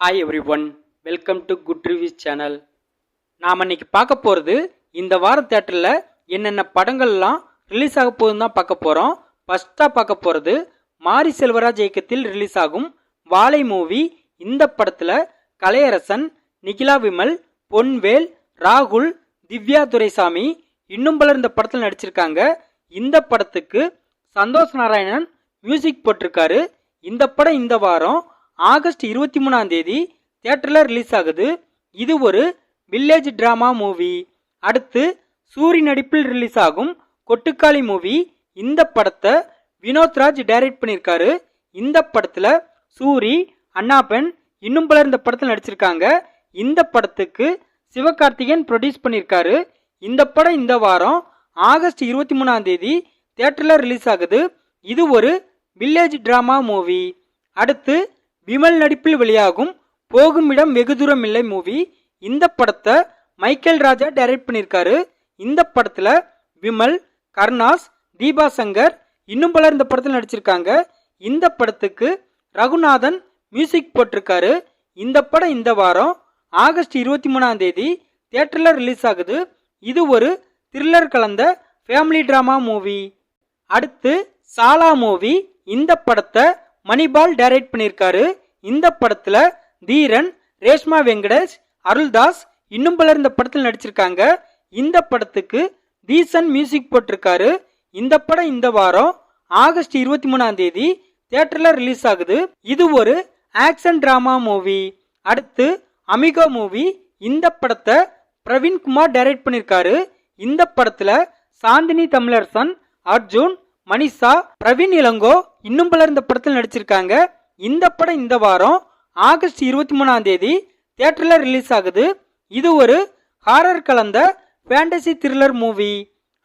Hi everyone welcome to good reviews channel நாம் இன்னைக்கு பார்க்க போகிறது இந்த வார தேட்டரில் என்னென்ன படங்கள்லாம் ரிலீஸ் ஆக போகுதுன்னு தான் பார்க்க போகிறோம் ஃபஸ்ட்டாக பார்க்க போகிறது மாரி செல்வராஜ் இயக்கத்தில் ரிலீஸ் ஆகும் வாழை மூவி. இந்த படத்தில் கலையரசன் நிகிலா விமல் பொன்வேல் ராகுல் திவ்யா துரைசாமி இன்னும் பலர் இந்த படத்தில் நடிச்சிருக்காங்க. இந்த படத்துக்கு சந்தோஷ் நாராயணன் மியூசிக் போட்டிருக்காரு. இந்த படம் இந்த வாரம் ஆகஸ்ட் இருபத்தி மூணாம் தேதி தியேட்டரில் ரிலீஸ் ஆகுது. இது ஒரு வில்லேஜ் ட்ராமா மூவி அடுத்து சூரி நடிப்பில் ரிலீஸ் ஆகும் கொட்டுக்காளி மூவி இந்த படத்தை வினோத்ராஜ் டைரக்ட் பண்ணியிருக்காரு. இந்த படத்தில் சூரி அண்ணாபென் இன்னும் பலர் இந்த படத்தில் நடிச்சிருக்காங்க. இந்த படத்துக்கு சிவகார்த்திகேயன் ப்ரொடியூஸ் பண்ணியிருக்காரு. இந்த படம் இந்த வாரம் ஆகஸ்ட் இருபத்தி மூணாம் தேதி தியேட்டரில் ரிலீஸ் ஆகுது. இது ஒரு வில்லேஜ் ட்ராமா மூவி அடுத்து விமல் நடிப்பில் வெளியாகும் போகும் இடம் வெகு தூரம் இல்லை மூவி. இந்த படத்தை மைக்கேல் ராஜா டைரக்ட் பண்ணியிருக்காரு. இந்த படத்துல விமல் கருணாஸ் தீபா சங்கர் இன்னும் பலர் இந்த படத்தில் நடிச்சிருக்காங்க. இந்த படத்துக்கு ரகுநாதன் மியூசிக் போட்டிருக்காரு. இந்த படம் இந்த வாரம் ஆகஸ்ட் இருபத்தி மூணாம் தேதி தியேட்டரில் ரிலீஸ் ஆகுது. இது ஒரு த்ரில்லர் கலந்த ஃபேமிலி ட்ராமா மூவி அடுத்து சாலா மூவி. இந்த படத்தை மணிபால் டைரக்ட் பண்ணியிருக்காரு. இந்த படத்துல தீரன் ரேஷ்மா வெங்கடேஷ் அருள்தாஸ் இன்னும் பலர் இந்த படத்தில் நடிச்சிருக்காங்க. இந்த படத்துக்கு தீசன் மியூசிக் போட்டிருக்காரு. இந்த படம் இந்த வாரம் ஆகஸ்ட் இருபத்தி மூணாம் தேதி தியேட்டர்ல ரிலீஸ் ஆகுது. இது ஒரு ஆக்ஷன் டிராமா மூவி அடுத்து அமிகோ மூவி இந்த படத்தை பிரவீன் குமார் டைரக்ட் பண்ணியிருக்காரு. இந்த படத்துல சாந்தினி தமிழரசன் அர்ஜுன் மனிஷா பிரவீன் இளங்கோ இன்னும் பலர் இந்த படத்தில் நடிச்சிருக்காங்க. இந்த படம் இந்த வாரம் ஆகஸ்ட் இருபத்தி மூணாம் தேதி தியேட்டர்ல ரிலீஸ் ஆகுது. இது ஒரு ஹாரர் கலந்த ஃபேண்டசி த்ரில்லர் மூவி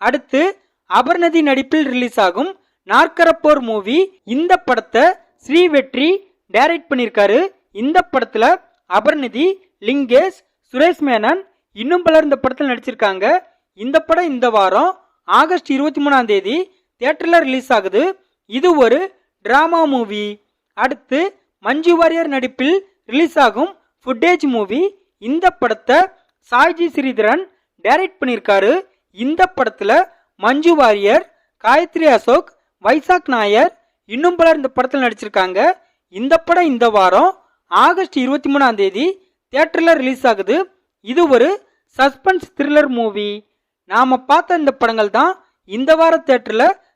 அடுத்து அபர்நதி நடிப்பில் ரிலீஸ் ஆகும் நாற்கரப்போர் மூவி இந்த படத்தை ஸ்ரீ வெற்றி டைரக்ட் பண்ணியிருக்காரு. இந்த படத்தில் அபர்நிதி லிங்கேஷ் சுரேஷ் மேனன் இன்னும் பலர் இந்த படத்தில் நடிச்சிருக்காங்க. இந்த படம் இந்த வாரம் ஆகஸ்ட் இருபத்தி மூணாம் தேதி தியேட்டர்ல ரிலீஸ் ஆகுது. இது ஒரு டிராமா மூவி அடுத்து மஞ்சு வாரியர் நடிப்பில் ரிலீஸ் ஆகும் ஃபுட்டேஜ் மூவி இந்த படத்தை சாய்ஜி ஸ்ரீதரன் டைரக்ட் பண்ணியிருக்காரு. இந்த படத்தில் மஞ்சு வாரியர் காயத்ரி அசோக் வைசாக் நாயர் இன்னும் பலர் இந்த படத்தில் நடிச்சிருக்காங்க. இந்த படம் இந்த வாரம் ஆகஸ்ட் இருபத்தி மூணாம் தேதி தியேட்டரில் ரிலீஸ் ஆகுது. இது ஒரு சஸ்பென்ஸ் த்ரில்லர் மூவி நாம் பார்த்த இந்த படங்கள் தான் இந்த வார தேட்டரில்